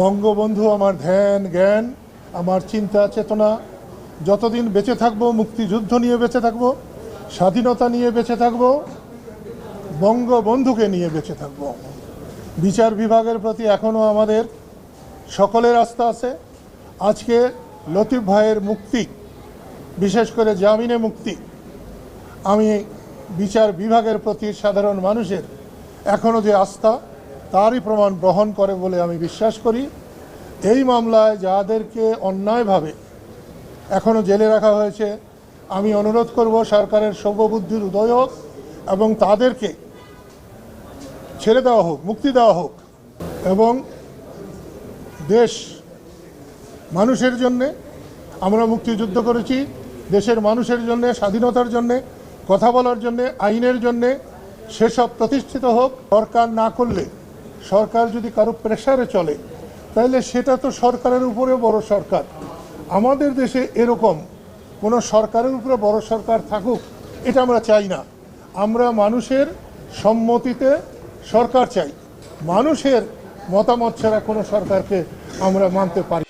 বঙ্গবন্ধু আমার ধ্যান, জ্ঞান, আমার চিন্তা, চেতনা। যতদিন বেঁচে থাকব, মুক্তিযুদ্ধ নিয়ে বেঁচে থাকব, স্বাধীনতা নিয়ে বেঁচে থাকব, বঙ্গবন্ধুকে নিয়ে বেঁচে থাকব। বিচার বিভাগের প্রতি এখনও আমাদের সকলের আস্থা আছে। আজকে লতিফ ভাইয়ের মুক্তি, বিশেষ করে জামিনে মুক্তি, আমি বিচার বিভাগের প্রতি সাধারণ মানুষের এখনও যে আস্থা তারই প্রমাণ বহন করে বলে আমি বিশ্বাস করি। এই মামলায় যাদেরকে অন্যায়ভাবে এখনও জেলে রাখা হয়েছে, আমি অনুরোধ করব সরকারের সর্ববুদ্ধির উদয় হোক এবং তাদেরকে ছেড়ে দেওয়া হোক, মুক্তি দেওয়া হোক এবং দেশ মানুষের জন্যে, আমরা মুক্তিযুদ্ধ করেছি, দেশের মানুষের জন্য, স্বাধীনতার জন্যে, কথা বলার জন্যে, আইনের জন্যে, সেসব প্রতিষ্ঠিত হোক সরকার না করলে সরকার যদি কারও প্রেশারে চলে, তাহলে সেটা তো সরকারের উপরে বড় সরকার। আমাদের দেশে এরকম কোনো সরকারের উপরে বড় সরকার থাকুক, এটা আমরা চাই না। আমরা মানুষের সম্মতিতে সরকার চাই। মানুষের মতামত ছাড়া কোনো সরকারকে আমরা মানতে পারি